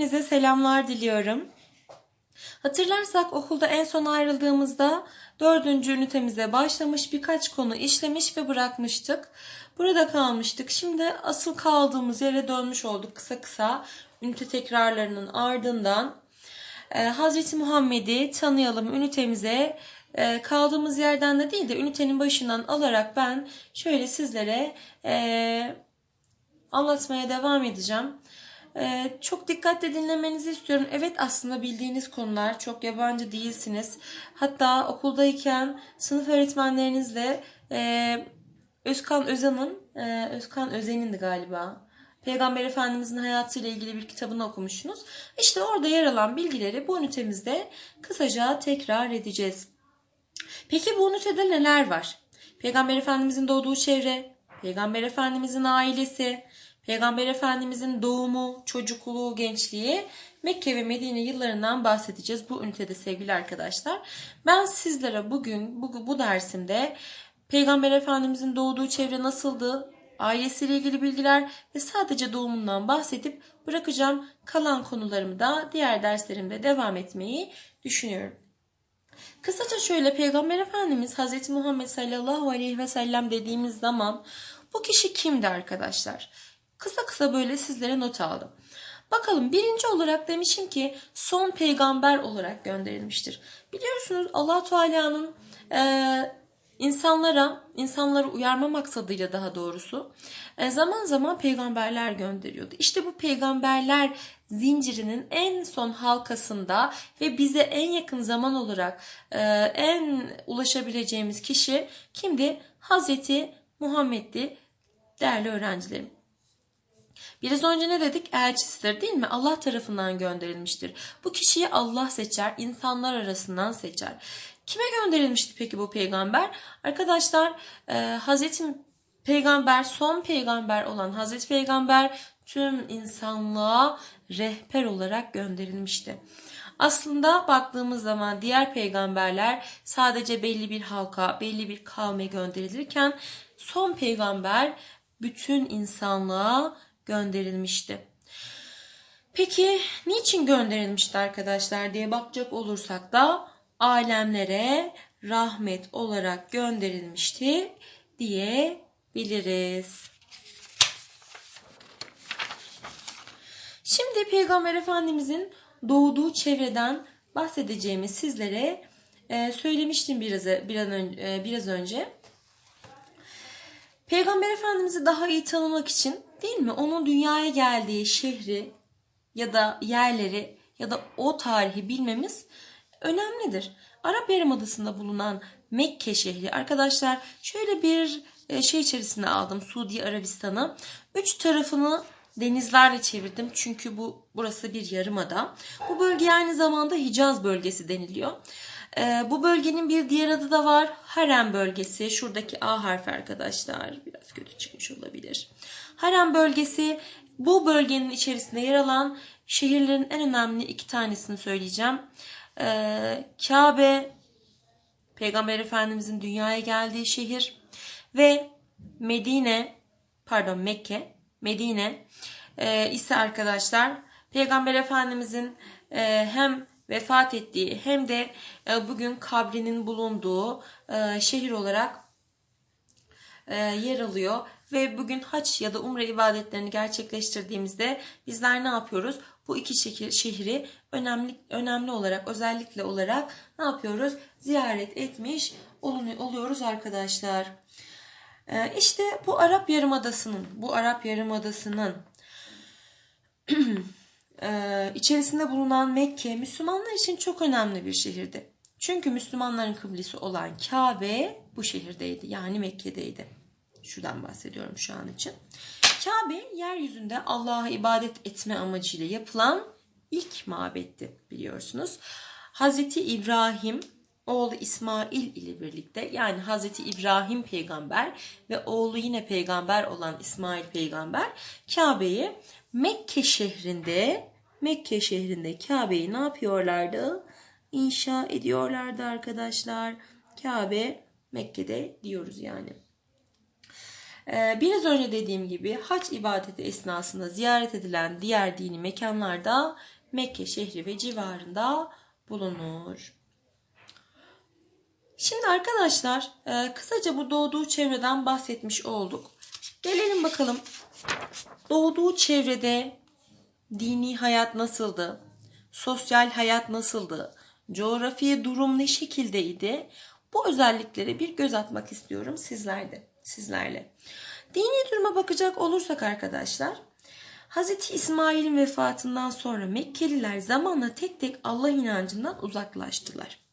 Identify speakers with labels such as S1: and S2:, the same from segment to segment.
S1: Hepinize selamlar diliyorum. Hatırlarsak okulda en son ayrıldığımızda dördüncü ünitemize başlamış birkaç konu işlemiş ve bırakmıştık. Burada kalmıştık. Şimdi asıl kaldığımız yere dönmüş olduk kısa kısa ünite tekrarlarının ardından. Ee, Hazreti Muhammed'i tanıyalım ünitemize e, kaldığımız yerden de değil de ünitenin başından alarak ben şöyle sizlere e, anlatmaya devam edeceğim. Ee, çok dikkatle dinlemenizi istiyorum. Evet aslında bildiğiniz konular çok yabancı değilsiniz. Hatta okuldayken sınıf öğretmenlerinizle e, Özkan Özan'ın, e, Özkan Özen'indi galiba. Peygamber Efendimizin hayatıyla ilgili bir kitabını okumuşsunuz. İşte orada yer alan bilgileri bu ünitemizde kısaca tekrar edeceğiz. Peki bu ünitede neler var? Peygamber Efendimizin doğduğu çevre, Peygamber Efendimizin ailesi, Peygamber Efendimizin doğumu, çocukluğu, gençliği, Mekke ve Medine yıllarından bahsedeceğiz bu ünitede sevgili arkadaşlar. Ben sizlere bugün bu, bu dersimde Peygamber Efendimizin doğduğu çevre nasıldı, ailesiyle ilgili bilgiler ve sadece doğumundan bahsedip bırakacağım. Kalan konularımı da diğer derslerimde devam etmeyi düşünüyorum. Kısaca şöyle Peygamber Efendimiz Hz. Muhammed sallallahu aleyhi ve sellem dediğimiz zaman bu kişi kimdi arkadaşlar? Kısa kısa böyle sizlere not aldım. Bakalım birinci olarak demişim ki son peygamber olarak gönderilmiştir. Biliyorsunuz allah Teala'nın e, insanlara, insanları uyarma maksadıyla daha doğrusu e, zaman zaman peygamberler gönderiyordu. İşte bu peygamberler zincirinin en son halkasında ve bize en yakın zaman olarak e, en ulaşabileceğimiz kişi kimdi? Hazreti Muhammed'di değerli öğrencilerim. Biraz önce ne dedik? Elçisidir değil mi? Allah tarafından gönderilmiştir. Bu kişiyi Allah seçer, insanlar arasından seçer. Kime gönderilmişti peki bu peygamber? Arkadaşlar e, Hazreti Peygamber, son peygamber olan Hazreti Peygamber tüm insanlığa rehber olarak gönderilmişti. Aslında baktığımız zaman diğer peygamberler sadece belli bir halka, belli bir kavme gönderilirken son peygamber bütün insanlığa gönderilmişti. Peki niçin gönderilmişti arkadaşlar diye bakacak olursak da alemlere rahmet olarak gönderilmişti diyebiliriz. Şimdi Peygamber Efendimizin doğduğu çevreden bahsedeceğimi sizlere e, söylemiştim biraz biraz önce, biraz önce. Peygamber Efendimiz'i daha iyi tanımak için değil mi? Onun dünyaya geldiği şehri ya da yerleri ya da o tarihi bilmemiz önemlidir. Arap Yarımadası'nda bulunan Mekke şehri arkadaşlar şöyle bir e, şey içerisine aldım Suudi Arabistan'ı. Üç tarafını denizlerle çevirdim çünkü bu burası bir yarımada. Bu bölge aynı zamanda Hicaz bölgesi deniliyor. Ee, bu bölgenin bir diğer adı da var. Harem bölgesi. Şuradaki A harfi arkadaşlar. Biraz kötü çıkmış olabilir. Harem bölgesi bu bölgenin içerisinde yer alan şehirlerin en önemli iki tanesini söyleyeceğim. Ee, Kabe, Peygamber Efendimizin dünyaya geldiği şehir ve Medine, pardon Mekke, Medine e, ise arkadaşlar Peygamber Efendimizin e, hem vefat ettiği hem de e, bugün kabrinin bulunduğu e, şehir olarak e, yer alıyor ve bugün haç ya da umre ibadetlerini gerçekleştirdiğimizde bizler ne yapıyoruz? Bu iki şehri önemli önemli olarak özellikle olarak ne yapıyoruz? Ziyaret etmiş oluyoruz arkadaşlar. İşte bu Arap Yarımadası'nın bu Arap Yarımadası'nın içerisinde bulunan Mekke Müslümanlar için çok önemli bir şehirdi. Çünkü Müslümanların kıblesi olan Kabe bu şehirdeydi. Yani Mekke'deydi. Şuradan bahsediyorum şu an için. Kabe yeryüzünde Allah'a ibadet etme amacıyla yapılan ilk mabetti biliyorsunuz. Hazreti İbrahim oğlu İsmail ile birlikte yani Hazreti İbrahim peygamber ve oğlu yine peygamber olan İsmail peygamber Kabe'yi Mekke şehrinde Mekke şehrinde Kabe'yi ne yapıyorlardı? İnşa ediyorlardı arkadaşlar. Kabe Mekke'de diyoruz yani. Ee, biraz önce dediğim gibi hac ibadeti esnasında ziyaret edilen diğer dini mekanlar da Mekke şehri ve civarında bulunur. Şimdi arkadaşlar e, kısaca bu doğduğu çevreden bahsetmiş olduk. Gelelim bakalım doğduğu çevrede dini hayat nasıldı? Sosyal hayat nasıldı? Coğrafi durum ne şekildeydi? Bu özelliklere bir göz atmak istiyorum sizlerde, sizlerle. Dini duruma bakacak olursak arkadaşlar, Hz. İsmail'in vefatından sonra Mekkeliler zamanla tek tek Allah inancından uzaklaştılar.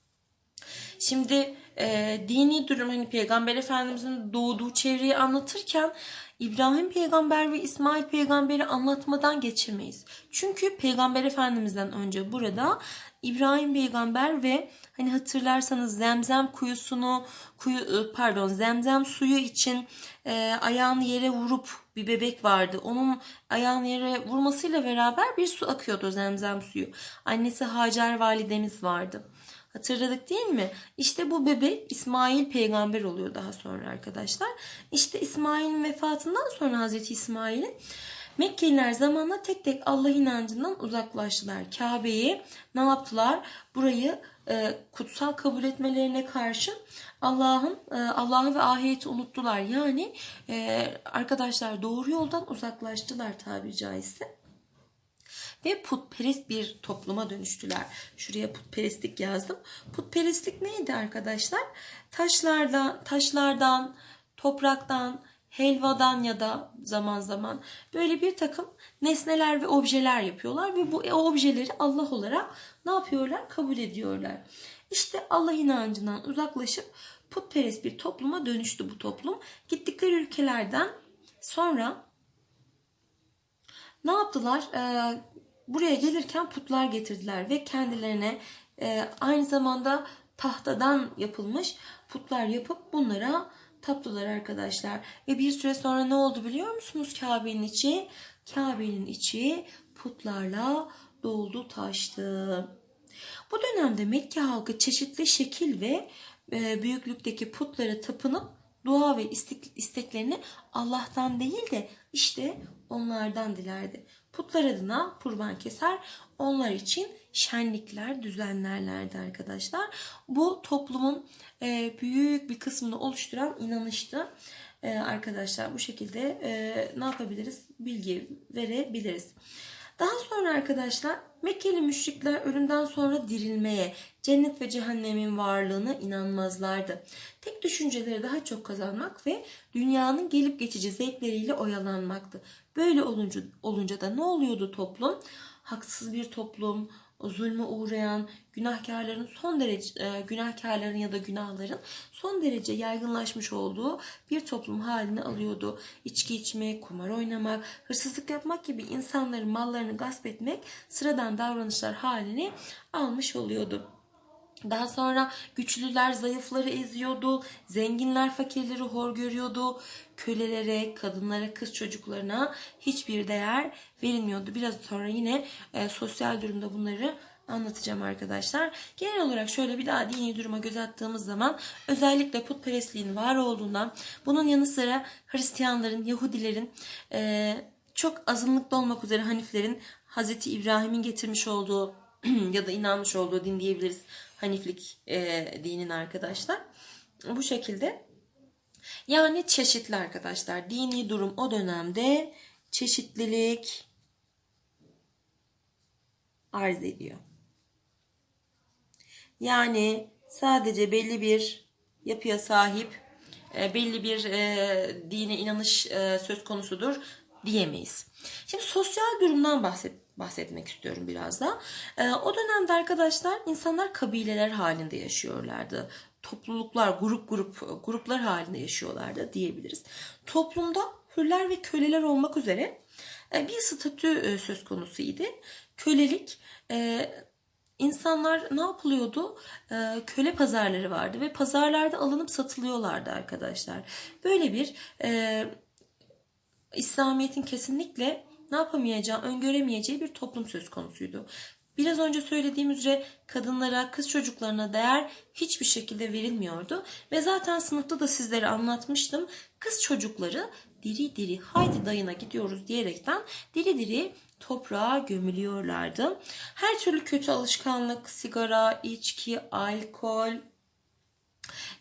S1: Şimdi e, dini durum hani Peygamber Efendimizin doğduğu çevreyi anlatırken İbrahim peygamber ve İsmail peygamberi anlatmadan geçirmeyiz. Çünkü Peygamber Efendimizden önce burada İbrahim peygamber ve hani hatırlarsanız zemzem kuyusunu kuyu e, pardon zemzem suyu için e, ayağını yere vurup bir bebek vardı. Onun ayağını yere vurmasıyla beraber bir su akıyordu zemzem suyu. Annesi Hacer validemiz vardı. Hatırladık değil mi? İşte bu bebek İsmail peygamber oluyor daha sonra arkadaşlar. İşte İsmail'in vefatından sonra Hazreti İsmail'in Mekkeliler zamanla tek tek Allah inancından uzaklaştılar. Kabe'yi ne yaptılar? Burayı e, kutsal kabul etmelerine karşı Allah'ın e, Allah'ı ve ahireti unuttular. Yani e, arkadaşlar doğru yoldan uzaklaştılar tabiri caizse ve putperest bir topluma dönüştüler. Şuraya putperestlik yazdım. Putperestlik neydi arkadaşlar? Taşlardan, taşlardan, topraktan, helvadan ya da zaman zaman böyle bir takım nesneler ve objeler yapıyorlar ve bu objeleri Allah olarak ne yapıyorlar? Kabul ediyorlar. İşte Allah inancından uzaklaşıp putperest bir topluma dönüştü bu toplum. Gittikleri ülkelerden sonra ne yaptılar? Ee, buraya gelirken putlar getirdiler ve kendilerine e, aynı zamanda tahtadan yapılmış putlar yapıp bunlara taptılar arkadaşlar. Ve bir süre sonra ne oldu biliyor musunuz Kabe'nin içi? Kabe'nin içi putlarla doldu taştı. Bu dönemde Mekke halkı çeşitli şekil ve e, büyüklükteki putlara tapınıp dua ve isteklerini Allah'tan değil de işte onlardan dilerdi. Putlar adına kurban keser, onlar için şenlikler düzenlerlerdi arkadaşlar. Bu toplumun e, büyük bir kısmını oluşturan inanıştı. E, arkadaşlar bu şekilde e, ne yapabiliriz? Bilgi verebiliriz. Daha sonra arkadaşlar Mekkeli müşrikler ölümden sonra dirilmeye, cennet ve cehennemin varlığına inanmazlardı. Tek düşünceleri daha çok kazanmak ve dünyanın gelip geçici zevkleriyle oyalanmaktı. Böyle olunca, olunca da ne oluyordu toplum? Haksız bir toplum, zulme uğrayan günahkarların son derece e, günahkarların ya da günahların son derece yaygınlaşmış olduğu bir toplum halini alıyordu. İçki içmek, kumar oynamak, hırsızlık yapmak gibi insanların mallarını gasp etmek sıradan davranışlar halini almış oluyordu. Daha sonra güçlüler zayıfları eziyordu, zenginler fakirleri hor görüyordu, kölelere, kadınlara, kız çocuklarına hiçbir değer verilmiyordu. Biraz sonra yine e, sosyal durumda bunları anlatacağım arkadaşlar. Genel olarak şöyle bir daha dini duruma göz attığımız zaman özellikle putperestliğin var olduğundan bunun yanı sıra Hristiyanların, Yahudilerin e, çok azınlıkta olmak üzere Haniflerin Hazreti İbrahim'in getirmiş olduğu ya da inanmış olduğu din diyebiliriz. Haniflik e, dinin arkadaşlar. Bu şekilde. Yani çeşitli arkadaşlar. Dini durum o dönemde çeşitlilik arz ediyor. Yani sadece belli bir yapıya sahip e, belli bir e, dine inanış e, söz konusudur diyemeyiz. Şimdi sosyal durumdan bahset bahsetmek istiyorum biraz da. E, o dönemde arkadaşlar insanlar kabileler halinde yaşıyorlardı. Topluluklar, grup grup gruplar halinde yaşıyorlardı diyebiliriz. Toplumda hürler ve köleler olmak üzere e, bir statü e, söz konusuydu. Kölelik e, insanlar ne yapılıyordu? Ee, köle pazarları vardı ve pazarlarda alınıp satılıyorlardı arkadaşlar. Böyle bir e, İslamiyet'in kesinlikle ne yapamayacağı, öngöremeyeceği bir toplum söz konusuydu. Biraz önce söylediğim üzere kadınlara, kız çocuklarına değer hiçbir şekilde verilmiyordu. Ve zaten sınıfta da sizlere anlatmıştım. Kız çocukları diri diri haydi dayına gidiyoruz diyerekten diri diri toprağa gömülüyorlardı. Her türlü kötü alışkanlık, sigara, içki, alkol,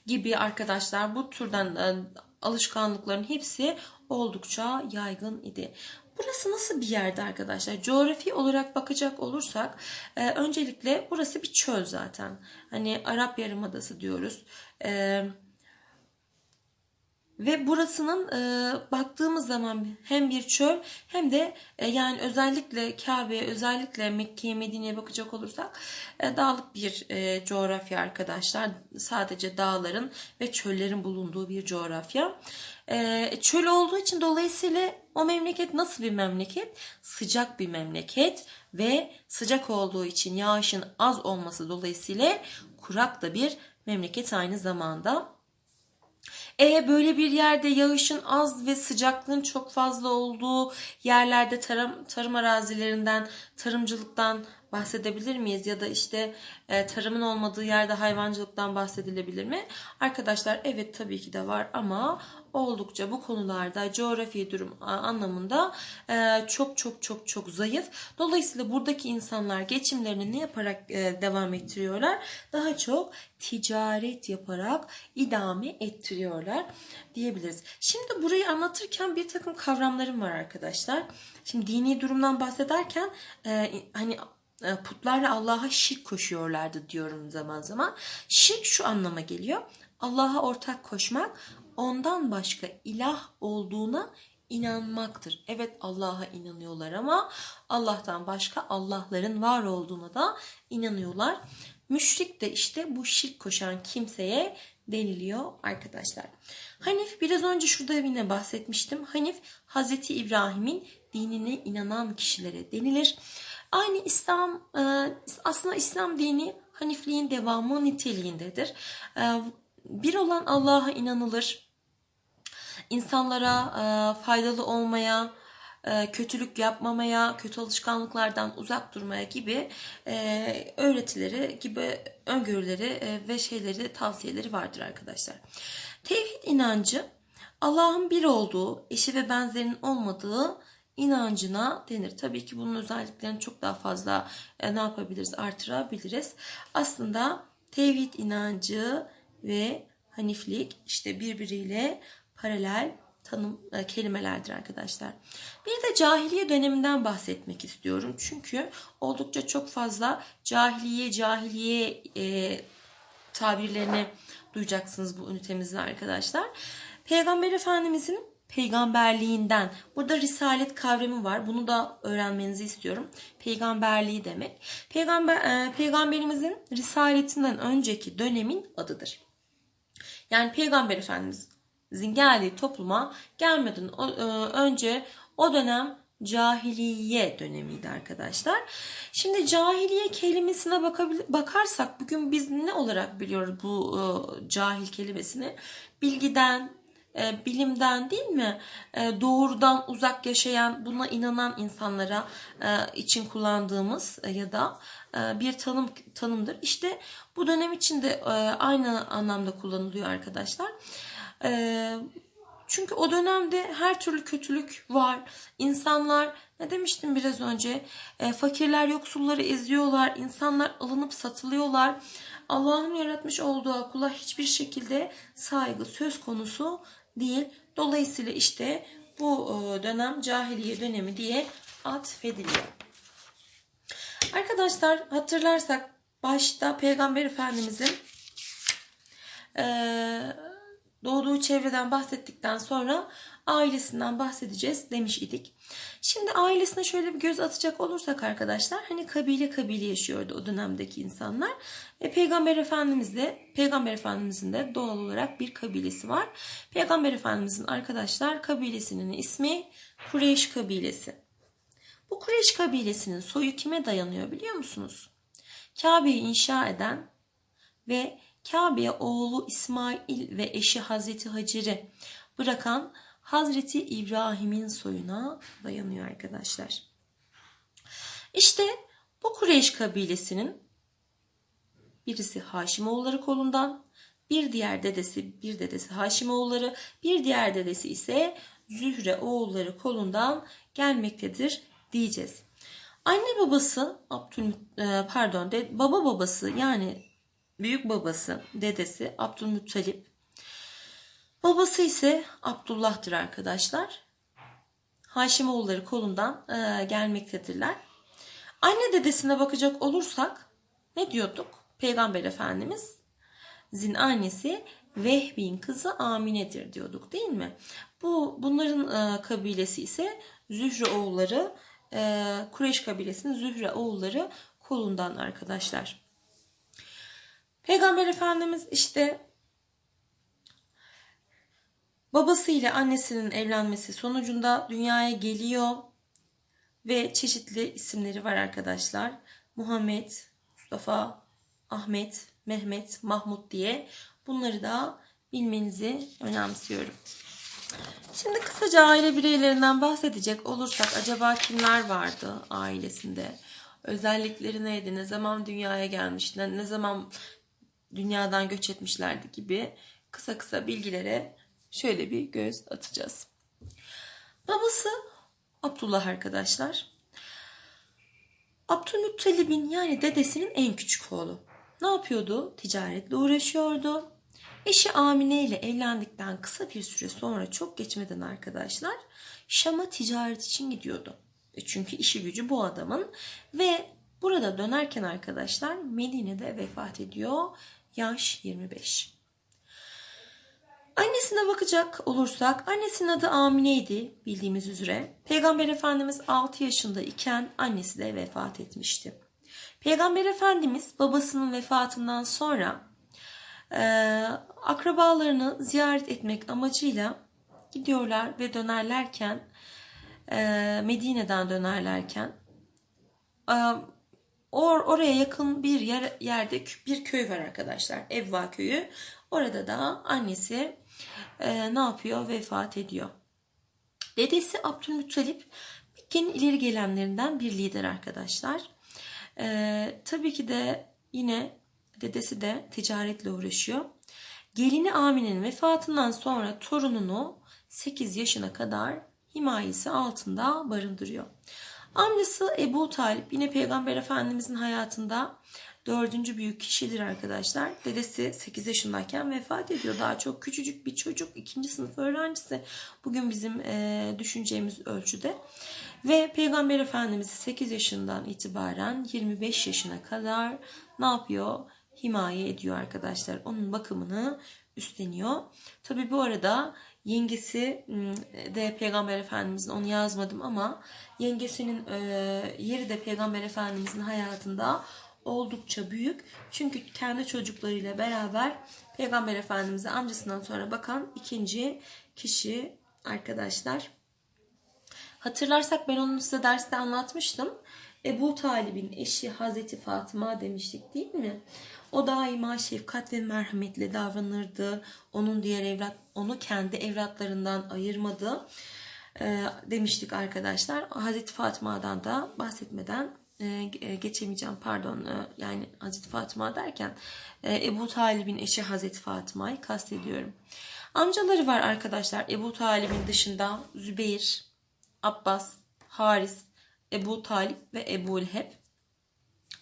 S1: gibi arkadaşlar bu türden e, alışkanlıkların hepsi oldukça yaygın idi. Burası nasıl bir yerde arkadaşlar? Coğrafi olarak bakacak olursak e, öncelikle burası bir çöl zaten. Hani Arap Yarımadası diyoruz. E, ve burasının e, baktığımız zaman hem bir çöl hem de e, yani özellikle Kabe'ye özellikle Mekke'ye Medine'ye bakacak olursak e, dağlık bir e, coğrafya arkadaşlar. Sadece dağların ve çöllerin bulunduğu bir coğrafya. E, çöl olduğu için dolayısıyla o memleket nasıl bir memleket? Sıcak bir memleket ve sıcak olduğu için yağışın az olması dolayısıyla kurak da bir memleket aynı zamanda. E böyle bir yerde yağışın az ve sıcaklığın çok fazla olduğu yerlerde tarım tarım arazilerinden, tarımcılıktan bahsedebilir miyiz ya da işte e, tarımın olmadığı yerde hayvancılıktan bahsedilebilir mi? Arkadaşlar evet tabii ki de var ama oldukça bu konularda coğrafi durum anlamında e, çok çok çok çok zayıf. Dolayısıyla buradaki insanlar geçimlerini ne yaparak e, devam ettiriyorlar? Daha çok ticaret yaparak idame ettiriyorlar diyebiliriz. Şimdi burayı anlatırken bir takım kavramlarım var arkadaşlar. Şimdi dini durumdan bahsederken e, hani putlarla Allah'a şirk koşuyorlardı diyorum zaman zaman. Şirk şu anlama geliyor. Allah'a ortak koşmak, ondan başka ilah olduğuna inanmaktır. Evet Allah'a inanıyorlar ama Allah'tan başka Allah'ların var olduğuna da inanıyorlar. Müşrik de işte bu şirk koşan kimseye deniliyor arkadaşlar. Hanif biraz önce şurada yine bahsetmiştim. Hanif Hazreti İbrahim'in dinine inanan kişilere denilir. Aynı İslam e, aslında İslam dini Hanifliğin devamı niteliğindedir. E, bir olan Allah'a inanılır. İnsanlara e, faydalı olmaya, kötülük yapmamaya, kötü alışkanlıklardan uzak durmaya gibi öğretileri, gibi öngörüleri ve şeyleri, tavsiyeleri vardır arkadaşlar. Tevhid inancı Allah'ın bir olduğu, eşi ve benzerinin olmadığı inancına denir. Tabii ki bunun özelliklerini çok daha fazla e, ne yapabiliriz? Artırabiliriz. Aslında tevhid inancı ve haniflik işte birbiriyle paralel tanım e, kelimelerdir arkadaşlar. Bir de cahiliye döneminden bahsetmek istiyorum. Çünkü oldukça çok fazla cahiliye cahiliye e, tabirlerini duyacaksınız bu ünitemizde arkadaşlar. Peygamber Efendimizin peygamberliğinden. Burada risalet kavramı var. Bunu da öğrenmenizi istiyorum. Peygamberliği demek. Peygamber e, peygamberimizin risaletinden önceki dönemin adıdır. Yani peygamber efendimizin geldiği topluma gelmeden e, önce o dönem cahiliye dönemiydi arkadaşlar. Şimdi cahiliye kelimesine bakarsak bugün biz ne olarak biliyoruz bu e, cahil kelimesini? Bilgiden, e, bilimden değil mi doğrudan uzak yaşayan buna inanan insanlara için kullandığımız ya da bir tanım tanımdır. İşte bu dönem içinde e, aynı anlamda kullanılıyor arkadaşlar. E, çünkü o dönemde her türlü kötülük var. İnsanlar ne demiştim biraz önce? E, fakirler yoksulları eziyorlar. İnsanlar alınıp satılıyorlar. Allah'ın yaratmış olduğu kula hiçbir şekilde saygı söz konusu değil. Dolayısıyla işte bu e, dönem cahiliye dönemi diye atfediliyor. Arkadaşlar hatırlarsak başta Peygamber Efendimizin e, doğduğu çevreden bahsettikten sonra ailesinden bahsedeceğiz demiş idik. Şimdi ailesine şöyle bir göz atacak olursak arkadaşlar hani kabile kabile yaşıyordu o dönemdeki insanlar. E, Peygamber Efendimiz de Peygamber Efendimizin de doğal olarak bir kabilesi var. Peygamber Efendimizin arkadaşlar kabilesinin ismi Kureyş kabilesi. Bu Kureyş kabilesinin soyu kime dayanıyor biliyor musunuz? Kabe'yi inşa eden ve Kabe'ye oğlu İsmail ve eşi Hazreti Hacer'i bırakan Hazreti İbrahim'in soyuna dayanıyor arkadaşlar. İşte bu Kureyş kabilesinin birisi Haşimoğulları kolundan, bir diğer dedesi, bir dedesi Haşimoğulları, bir diğer dedesi ise Zühre oğulları kolundan gelmektedir diyeceğiz. Anne babası Abdül e, pardon de, baba babası yani büyük babası dedesi Abdülmuttalip babası ise Abdullah'tır arkadaşlar. Haşimoğulları kolundan e, gelmektedirler. Anne dedesine bakacak olursak ne diyorduk? Peygamber Efendimiz zin annesi Vehbin kızı Amine'dir diyorduk değil mi? Bu bunların e, kabilesi ise Zühre oğulları e, Kureyş kabilesinin Zühre oğulları kolundan arkadaşlar. Peygamber Efendimiz işte babası ile annesinin evlenmesi sonucunda dünyaya geliyor ve çeşitli isimleri var arkadaşlar. Muhammed, Mustafa, Ahmet, Mehmet, Mahmut diye bunları da bilmenizi önemsiyorum. Şimdi kısaca aile bireylerinden bahsedecek olursak acaba kimler vardı ailesinde? Özellikleri neydi? Ne zaman dünyaya gelmişler? Ne zaman dünyadan göç etmişlerdi gibi kısa kısa bilgilere şöyle bir göz atacağız. Babası Abdullah arkadaşlar. Abdülmuttalib'in yani dedesinin en küçük oğlu. Ne yapıyordu? Ticaretle uğraşıyordu. Eşi Amine ile evlendikten kısa bir süre sonra çok geçmeden arkadaşlar Şam'a ticaret için gidiyordu. E Çünkü işi gücü bu adamın ve burada dönerken arkadaşlar Medine'de vefat ediyor. Yaş 25. Annesine bakacak olursak annesinin adı Amine'ydi bildiğimiz üzere. Peygamber Efendimiz 6 yaşında iken annesi de vefat etmişti. Peygamber Efendimiz babasının vefatından sonra e, akrabalarını ziyaret etmek amacıyla gidiyorlar ve dönerlerken e, Medine'den dönerlerken e, or, oraya yakın bir yer, yerde bir köy var arkadaşlar. Evva köyü. Orada da annesi e, ne yapıyor? Vefat ediyor. Dedesi Abdülmuttalip Mekke'nin ileri gelenlerinden bir lider arkadaşlar. E, tabii ki de yine dedesi de ticaretle uğraşıyor. Gelini Amine'nin vefatından sonra torununu 8 yaşına kadar himayesi altında barındırıyor. Amcası Ebu Talip yine Peygamber Efendimizin hayatında dördüncü büyük kişidir arkadaşlar. Dedesi 8 yaşındayken vefat ediyor. Daha çok küçücük bir çocuk. ikinci sınıf öğrencisi. Bugün bizim e, düşüneceğimiz ölçüde. Ve Peygamber Efendimiz 8 yaşından itibaren 25 yaşına kadar ne yapıyor? Himaye ediyor arkadaşlar. Onun bakımını üstleniyor. Tabi bu arada yengesi de Peygamber Efendimizin onu yazmadım ama yengesinin yeri de Peygamber Efendimizin hayatında oldukça büyük. Çünkü kendi çocuklarıyla beraber Peygamber Efendimiz'e amcasından sonra bakan ikinci kişi arkadaşlar. Hatırlarsak ben onu size derste anlatmıştım. Ebu Talib'in eşi Hazreti Fatıma demiştik değil mi? O daima şefkat ve merhametle davranırdı. Onun diğer evlat, onu kendi evlatlarından ayırmadı. E, demiştik arkadaşlar. Hazreti Fatıma'dan da bahsetmeden e, geçemeyeceğim pardon e, yani Hazreti Fatıma derken e, Ebu Talib'in eşi Hazreti Fatıma'yı kastediyorum. Amcaları var arkadaşlar Ebu Talib'in dışında Zübeyir, Abbas, Haris, Ebu Talip ve Ebu Leheb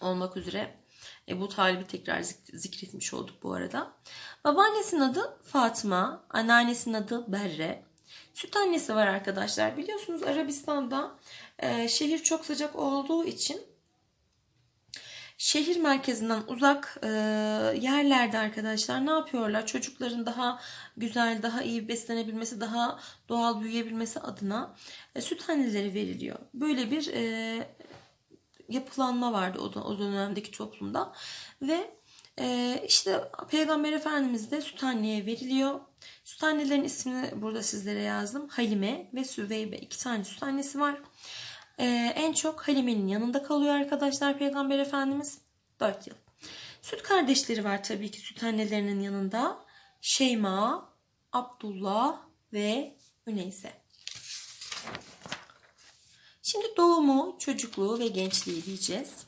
S1: olmak üzere Ebu Talib'i tekrar zikretmiş olduk bu arada. Babaannesinin adı Fatıma, anneannesinin adı Berre. Süt annesi var arkadaşlar. Biliyorsunuz Arabistan'da e, şehir çok sıcak olduğu için şehir merkezinden uzak e, yerlerde arkadaşlar ne yapıyorlar? Çocukların daha güzel, daha iyi beslenebilmesi, daha doğal büyüyebilmesi adına e, süt anneleri veriliyor. Böyle bir e, yapılanma vardı o, o dönemdeki toplumda ve e, işte Peygamber Efendimiz de süt anneye veriliyor. Süt annelerin ismini burada sizlere yazdım. Halime ve Süveybe iki tane süt annesi var. Ee, en çok Halime'nin yanında kalıyor arkadaşlar Peygamber Efendimiz 4 yıl. Süt kardeşleri var tabii ki süt annelerinin yanında. Şeyma, Abdullah ve Üneyse. Şimdi doğumu, çocukluğu ve gençliği diyeceğiz.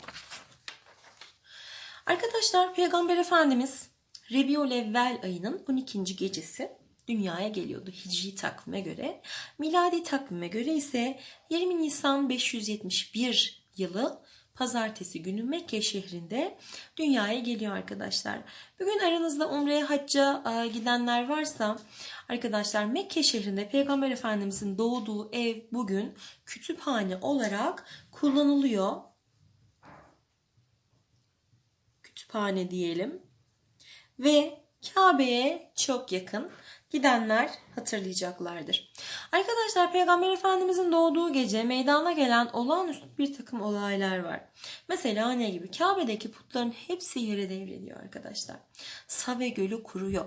S1: Arkadaşlar Peygamber Efendimiz Rebiul Evvel ayının 12. gecesi dünyaya geliyordu hicri takvime göre. Miladi takvime göre ise 20 Nisan 571 yılı pazartesi günü Mekke şehrinde dünyaya geliyor arkadaşlar. Bugün aranızda umreye hacca e, gidenler varsa arkadaşlar Mekke şehrinde Peygamber Efendimizin doğduğu ev bugün kütüphane olarak kullanılıyor. Kütüphane diyelim. Ve Kabe'ye çok yakın. Gidenler hatırlayacaklardır. Arkadaşlar Peygamber Efendimizin doğduğu gece meydana gelen olağanüstü bir takım olaylar var. Mesela ne gibi? Kabe'deki putların hepsi yere devriliyor arkadaşlar. Save Gölü kuruyor.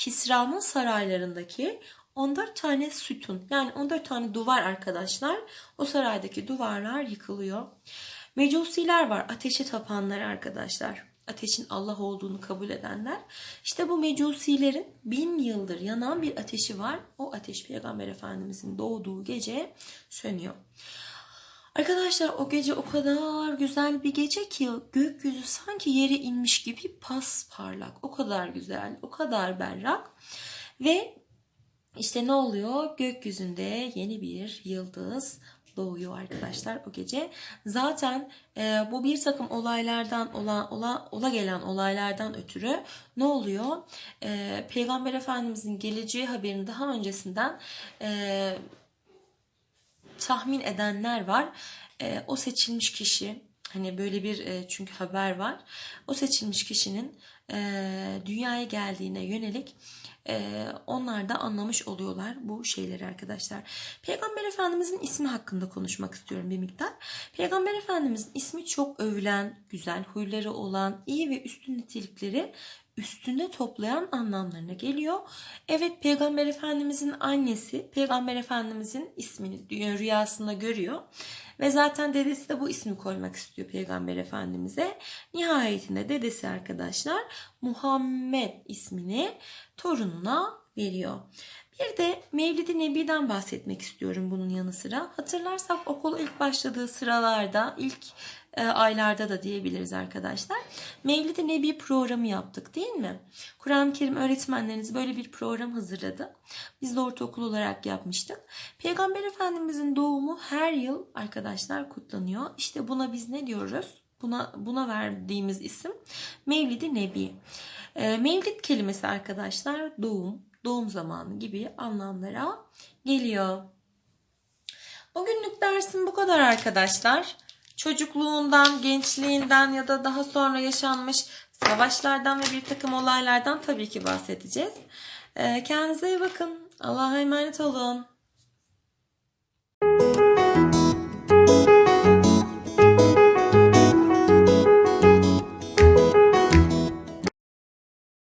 S1: Kisra'nın saraylarındaki 14 tane sütun yani 14 tane duvar arkadaşlar o saraydaki duvarlar yıkılıyor. Mecusiler var ateşe tapanlar arkadaşlar ateşin Allah olduğunu kabul edenler. İşte bu mecusilerin bin yıldır yanan bir ateşi var. O ateş Peygamber Efendimizin doğduğu gece sönüyor. Arkadaşlar o gece o kadar güzel bir gece ki gökyüzü sanki yere inmiş gibi pas parlak. O kadar güzel, o kadar berrak. Ve işte ne oluyor? Gökyüzünde yeni bir yıldız doğuyor arkadaşlar o gece. Zaten e, bu bir takım olaylardan ola, ola, ola gelen olaylardan ötürü ne oluyor? E, Peygamber Efendimizin geleceği haberini daha öncesinden e, tahmin edenler var. E, o seçilmiş kişi hani böyle bir e, çünkü haber var. O seçilmiş kişinin e, dünyaya geldiğine yönelik e, onlar da anlamış oluyorlar bu şeyleri arkadaşlar. Peygamber Efendimizin ismi hakkında konuşmak istiyorum bir miktar. Peygamber Efendimizin ismi çok övülen, güzel huyları olan, iyi ve üstün nitelikleri üstünde toplayan anlamlarına geliyor. Evet Peygamber Efendimizin annesi Peygamber Efendimizin ismini rüyasında görüyor. Ve zaten dedesi de bu ismi koymak istiyor Peygamber Efendimiz'e. Nihayetinde dedesi arkadaşlar Muhammed ismini torununa veriyor. Bir de Mevlid-i Nebi'den bahsetmek istiyorum bunun yanı sıra. Hatırlarsak okul ilk başladığı sıralarda, ilk aylarda da diyebiliriz arkadaşlar. Mevlid-i Nebi programı yaptık değil mi? Kur'an-ı Kerim öğretmenleriniz böyle bir program hazırladı. Biz de ortaokul olarak yapmıştık. Peygamber Efendimizin doğumu her yıl arkadaşlar kutlanıyor. İşte buna biz ne diyoruz? Buna, buna verdiğimiz isim Mevlid-i Nebi. E, Mevlid kelimesi arkadaşlar doğum, doğum zamanı gibi anlamlara geliyor. Bugünlük dersim bu kadar arkadaşlar. Çocukluğundan, gençliğinden ya da daha sonra yaşanmış savaşlardan ve bir takım olaylardan tabii ki bahsedeceğiz. Kendinize iyi bakın. Allah'a emanet olun.